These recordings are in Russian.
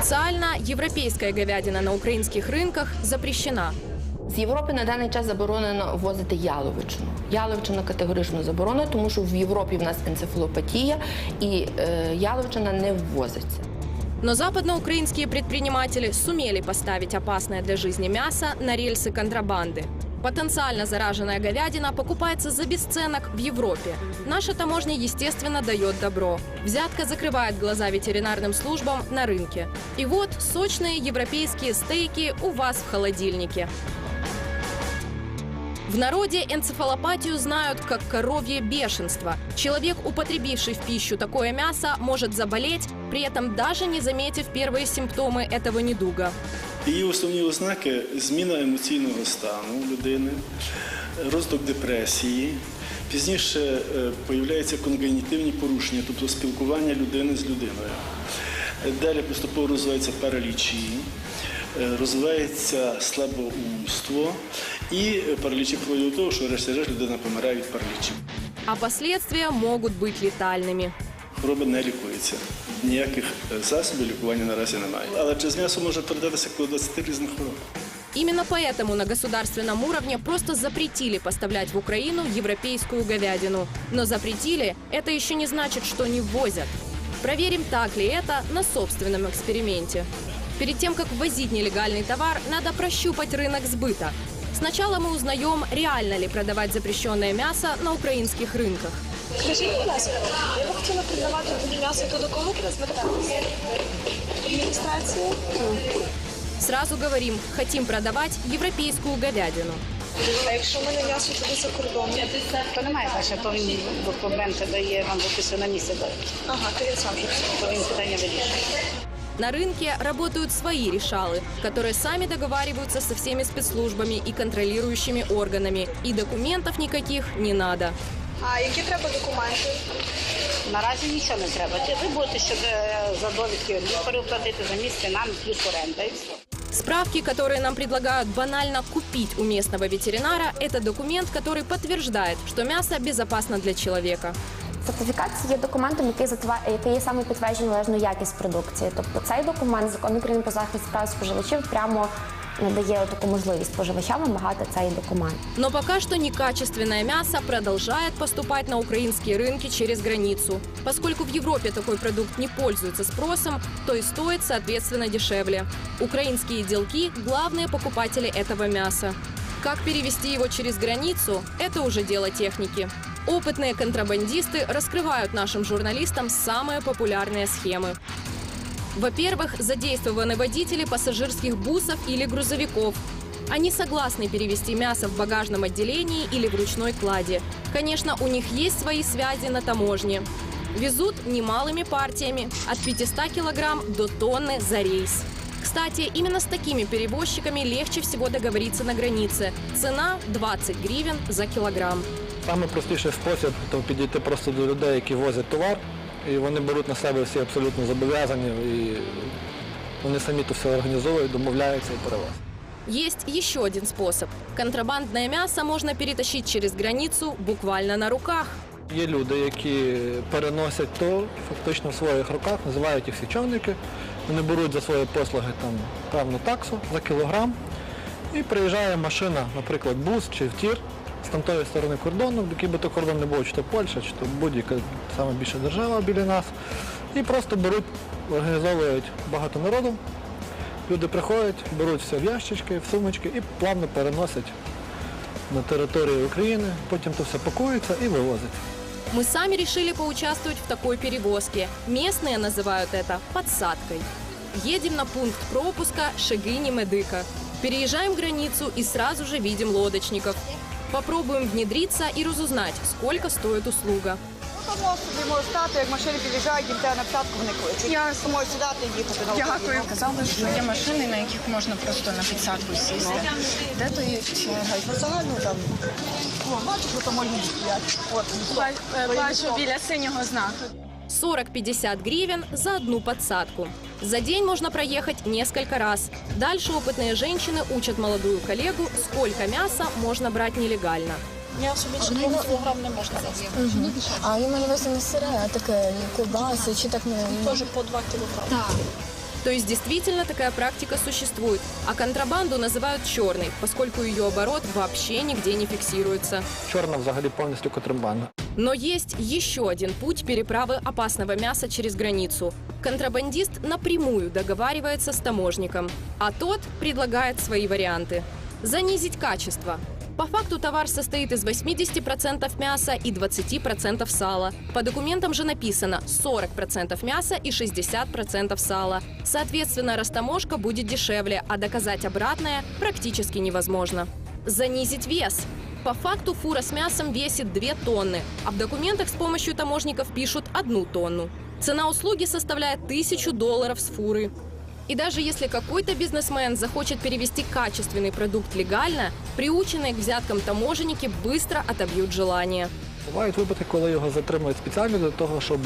Официально европейская говядина на украинских рынках запрещена. З Європи на даний час заборонено ввозити яловичину. Яловичина категорично заборонена, тому що в Європі в нас енцефалопатія і е, яловичина не ввозиться. Но западноукраинские предприниматели сумели поставить опасное для жизни мясо на рельсы контрабанды. Потенциально зараженная говядина покупается за бесценок в Европе. Наша таможня, естественно, дает добро. Взятка закрывает глаза ветеринарным службам на рынке. И вот сочные европейские стейки у вас в холодильнике. В народе энцефалопатию знают как коровье бешенство. Человек, употребивший в пищу такое мясо, может заболеть, при этом даже не заметив первые симптомы этого недуга. Її основні ознаки зміна емоційного стану людини, розвиток депресії. Пізніше е, появляються конгенітивні порушення, тобто спілкування людини з людиною. Е, Далі поступово розвиваються паралічі, е, розвивається слабоумство і е, паралічі приводять до того, що решті-решт людина помирає від паралічі. А последствия могут быть летальными. Хвороба не лікується. Ніяких е, засобів лікування наразі немає. Але через м'ясо може передатися коло 20 різних хвороб. Именно поэтому на государственном уровне просто запретили поставлять в Украину европейскую говядину. Но запретили – это еще не значит, что не ввозят. Проверим, так ли это на собственном эксперименте. Перед тем, как ввозить нелегальный товар, надо прощупать рынок сбыта. Сначала мы узнаем, реально ли продавать запрещенное мясо на украинских рынках. Скажіть, будь ласка, я би хотіла продавати м'ясо, то до кого треба звертатися? Адміністрації? Сразу говорим, хотим продавать европейскую говядину. А якщо в мене м'ясо туди за кордоном? То немає значення, то він документи дає вам виписує на місце, Ага, то я сам вже все. то він питання вирішує. На рынке работают свои решалы, которые сами договариваются со всеми спецслужбами и контролирующими органами. И документов никаких не надо. А які треба документи? Наразі нічого не треба. Ви будете ще за- за довідки лікарю платити за місце нам плюс оренда і все. Справки, которые нам предлагают банально купить у местного ветеринара, это документ, который подтверждает, что мясо безопасно для человека. Сертифікат є документом, який затва- який є саме підтверджує належну якість продукції. Тобто цей документ закон України про захист прав споживачів прямо надає таку можливість споживачам вимагати цей документ. Но пока что некачественное мясо продолжает поступать на украинские рынки через границу. Поскольку в Европе такой продукт не пользуется спросом, то и стоит соответственно дешевле. Украинские делки – главные покупатели этого мяса. Как перевести его через границу – это уже дело техники. Опытные контрабандисты раскрывают нашим журналистам самые популярные схемы. Во-первых, задействованы водители пассажирских бусов или грузовиков. Они согласны перевести мясо в багажном отделении или в ручной кладе. Конечно, у них есть свои связи на таможне. Везут немалыми партиями от 500 килограмм до тонны за рейс. Кстати, именно с такими перевозчиками легче всего договориться на границе. Цена 20 гривен за килограмм. Саме простіший спосіб то підійти просто до людей, які возять товар, і вони беруть на себе всі абсолютно зобов'язання, і вони самі то все організовують, домовляються і перевозять. Есть еще один способ. Контрабандное мясо можно перетащить через границу буквально на руках. Є люди, які переносять то фактично в своїх руках, називають їх січовники. Вони беруть за свої послуги там певну таксу за кілограм. І приїжджає машина, наприклад, бус чи втір з тамтої сторони кордону, який би то кордон не був, чи то Польща, чи то будь-яка саме більша держава біля нас. І просто беруть, організовують багато народу. Люди приходять, беруть все в ящички, в сумочки і плавно переносять на територію України, потім то все пакується і вивозять. Мы сами решили поучаствовать в такой перевозке. Местные называют это подсадкой. Едем на пункт пропуска Шегини-Медыка. Переезжаем границу и сразу же видим лодочников. Попробуем внедриться и разузнать, сколько стоит услуга. Само собі може стати, як машини під'їжджають, їм треба на посадку вони кличуть. Я можу сідати і їхати на Дякую. Казали, що є машини, на яких можна просто на підсадку сісти. Де то є черга? Там. Бачиш, що там люди стоять. Бачу біля синього знаку. 40-50 гривен за одну подсадку. За день можно проехать несколько раз. Дальше опытные женщины учат молодую коллегу, сколько мяса можно брать нелегально. М'ясо більше 2 кілограм не можна вести. А я маю на увазі не сире, а таке ковбаси чи так не Теж по 2 кілограми. То есть действительно такая практика существует, а контрабанду называют черной, поскольку ее оборот вообще нигде не фиксируется. Чорна взагалі повністю контрабанда. Но есть еще один путь переправы опасного мяса через границу. Контрабандист напрямую договаривается с таможником, а тот предлагает свои варианты. Занизить качество. По факту товар состоит из 80% мяса и 20% сала. По документам же написано 40% мяса и 60% сала. Соответственно, растаможка будет дешевле, а доказать обратное практически невозможно. Занизить вес. По факту фура с мясом весит 2 тонны, а в документах с помощью таможников пишут 1 тонну. Цена услуги составляет 1000 долларов с фуры. И даже если какой-то бизнесмен захочет перевести качественный продукт легально, приученные к взяткам таможенники быстро отобьют желание. Бувають випадки, коли його затримують спеціально для того, щоб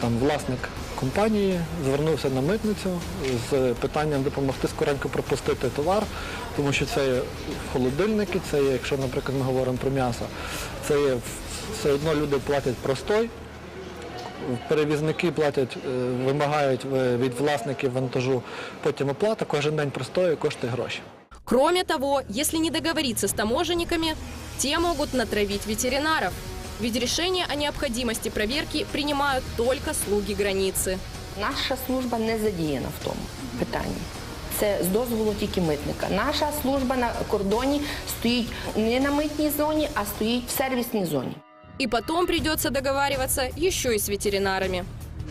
там власник компанії звернувся на митницю з питанням допомогти скоренько пропустити товар, тому що це є холодильники, це є, якщо, наприклад, ми говоримо про м'ясо, це все одно люди платять простой. Перевізники платять, е, вимагають е, від власників вантажу потім оплата, кожен день простою коштує гроші. Кроме того, если не договориться с таможенниками, те могут натравить ветеринаров. Ведь решение о необходимости проверки принимают только слуги границы. Наша служба не задіяна в тому питанні. Це з дозволу тільки митника. Наша служба на кордоні стоїть не на митній зоні, а стоїть в сервісній зоні. И потом придется договариваться еще и с ветеринарами.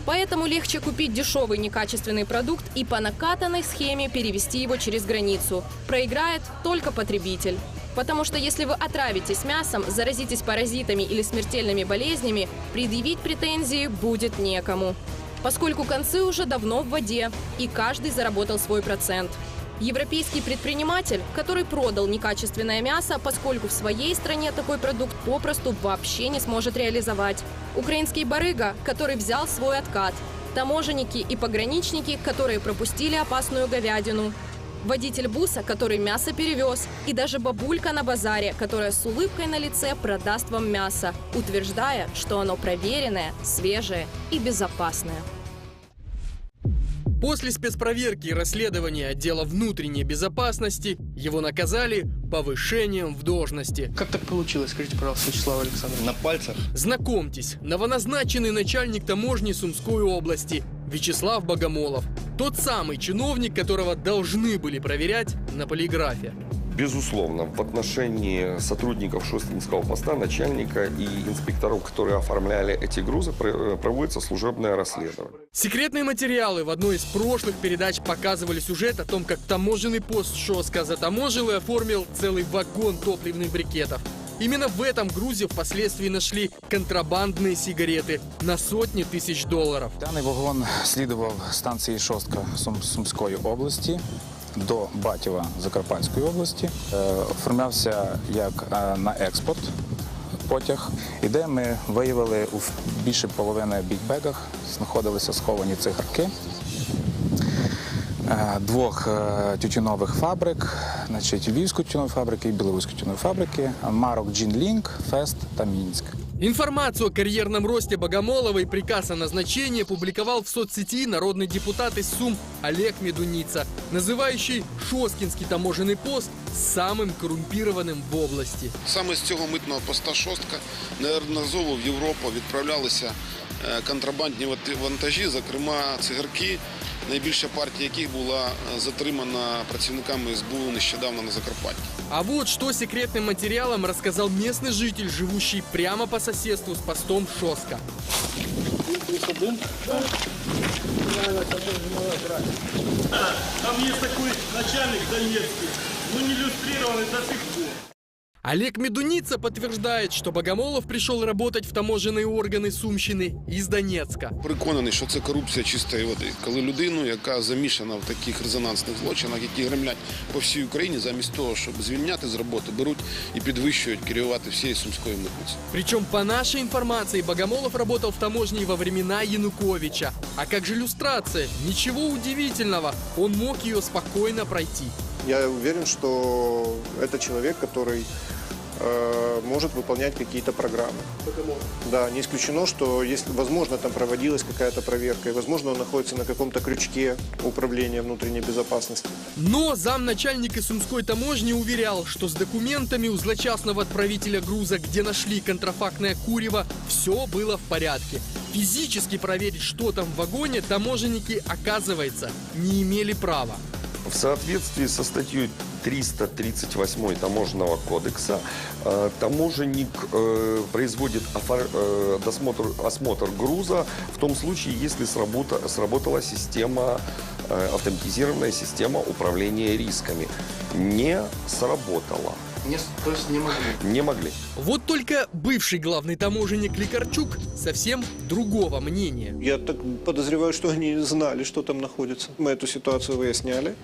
Поэтому легче купить дешевый некачественный продукт и по накатанной схеме перевести его через границу. Проиграет только потребитель. Потому что если вы отравитесь мясом, заразитесь паразитами или смертельными болезнями, предъявить претензии будет некому. Поскольку концы уже давно в воде, и каждый заработал свой процент. Европейский предприниматель, который продал некачественное мясо, поскольку в своей стране такой продукт попросту вообще не сможет реализовать. Украинский барыга, который взял свой откат. Таможенники и пограничники, которые пропустили опасную говядину. Водитель буса, который мясо перевез. И даже бабулька на базаре, которая с улыбкой на лице продаст вам мясо, утверждая, что оно проверенное, свежее и безопасное. После спецпроверки и расследования отдела внутренней безопасности его наказали повышением в должности. Как так получилось, скажите, пожалуйста, Вячеслав Александрович? На пальцах. Знакомьтесь, новоназначенный начальник таможни Сумской области Вячеслав Богомолов. Тот самый чиновник, которого должны были проверять на полиграфе. Безусловно, в отношении сотрудников Шостинского поста, начальника и инспекторов, которые оформляли эти грузы, про- проводится служебное расследование. Секретные материалы в одной из прошлых передач показывали сюжет о том, как таможенный пост Шоска затаможил и оформил целый вагон топливных брикетов. Именно в этом грузе впоследствии нашли контрабандные сигарети на сотни тысяч долларов. Даний вагон слідував станції Шостка Сум- Сумської області До Батєва Закарпатської області. Е, Оформлявся як е, на експорт потяг, і де ми виявили у більше половини бікбегах знаходилися сховані цигарки. е, Двох тютюнових фабрик, значить Львівської тютюнової фабрики і Білоруської тютюнової фабрики, марок Джінлінк, Фест та Мінськ. Информацию о карьерном росте Богомолова и приказ о назначении публиковал в соцсети народный депутат из Сум Олег Медуница, называющий Шоскинский таможенный пост самым коррумпированным в области. Саме з цього митного поста шостка неодноразово в Європу відправлялися е, контрабандні ват- вантажі, зокрема цигарки, найбільша партія яких була е, затримана працівниками СБУ нещодавно на Закарпатті. А вот что секретным материалом рассказал местный житель, живущий прямо по соседству с постом Шоска. Там есть такой начальник Донецкий, ну не иллюстрированный до сих пор. Олег Медуница подтверждает, что Богомолов пришел работать в таможенные органы Сумщины из Донецка. Переконаний, що це корупція чистої води. Коли людину, яка замішана в таких резонансних злочинах, які гремлять по всій Україні, замість того, щоб звільняти з роботи, беруть і підвищують керувати всією сумською митницею. Причем, по нашей информации, Богомолов работал в таможне и во времена Януковича. А как же иллюстрация? Ничего удивительного, он мог ее спокойно пройти. Я уверен, что это человек, который э, может выполнять какие-то программы. Да, не исключено, что если, возможно, там проводилась какая-то проверка, и, возможно, он находится на каком-то крючке управления внутренней безопасности. Но замначальника Сумской таможни уверял, что с документами у злочастного отправителя груза, где нашли контрафактное курево, все было в порядке. Физически проверить, что там в вагоне, таможенники, оказывается, не имели права. В соответствии со статьей 338 таможенного кодекса э, таможенник э, производит э, досмотр, осмотр груза в том случае, если сработа- сработала система, автоматизированная система управления рисками. Не сработала. Не, то есть не могли. Не могли. Вот только бывший главный таможенник Лекарчук совсем другого мнения. Я так подозреваю, что они знали, что там находится. Мы эту ситуацию выясняли.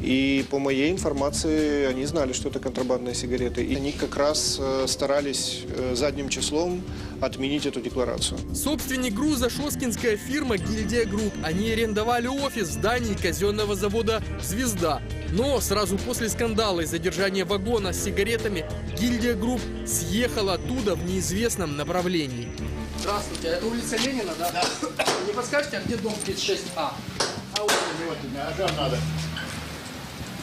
И по моей информации, они знали, что это контрабандные сигареты. И они как раз э, старались э, задним числом отменить эту декларацию. Собственник груза шоскинская фирма «Гильдия Групп». Они арендовали офис в здании казенного завода «Звезда». Но сразу после скандала и задержания вагона с сигаретами «Гильдия Групп» съехала оттуда в неизвестном направлении. Здравствуйте, это улица Ленина, да? Да. Не подскажете, а где дом 36А? А вот вот тебе, а что надо?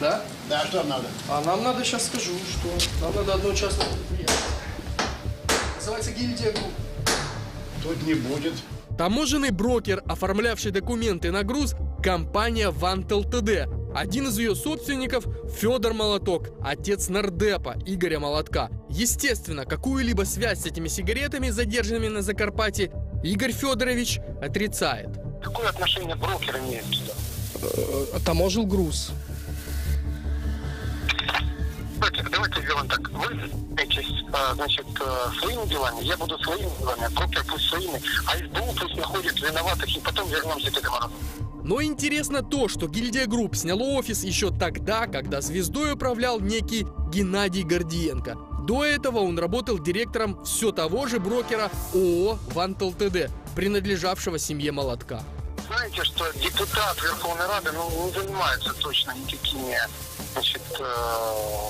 Да? Да, что надо? А нам надо, сейчас скажу, что нам надо одно частное предприятие. Называется гильдия групп. Тут не будет. Таможенный брокер, оформлявший документы на груз, компания «Вантел ТД». Один из ее собственников – Федор Молоток, отец нардепа Игоря Молотка. Естественно, какую-либо связь с этими сигаретами, задержанными на Закарпатье, Игорь Федорович отрицает. Какое отношение брокер имеет сюда? Таможил груз. Давайте, давайте сделаем так. Вы занимаетесь, а, значит, а, своими делами, я буду своими делами, а брокер пусть своими, а СБУ пусть находит виноватых, и потом вернемся к этому. Но интересно то, что Гильдия Групп сняла офис еще тогда, когда звездой управлял некий Геннадий Гордиенко. До этого он работал директором все того же брокера ООО «Вантел ТД», принадлежавшего семье Молотка. Знаете, что депутат Верховной Рады ну, не занимается точно никакими значит, э,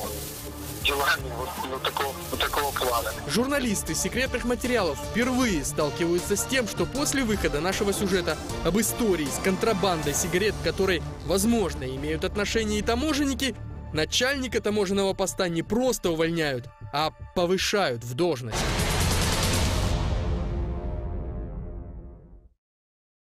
делами вот, ну, такого, вот такого плана. Журналисты секретных материалов впервые сталкиваются с тем, что после выхода нашего сюжета об истории с контрабандой сигарет, к которой, возможно, имеют отношение и таможенники, начальника таможенного поста не просто увольняют, а повышают в должность.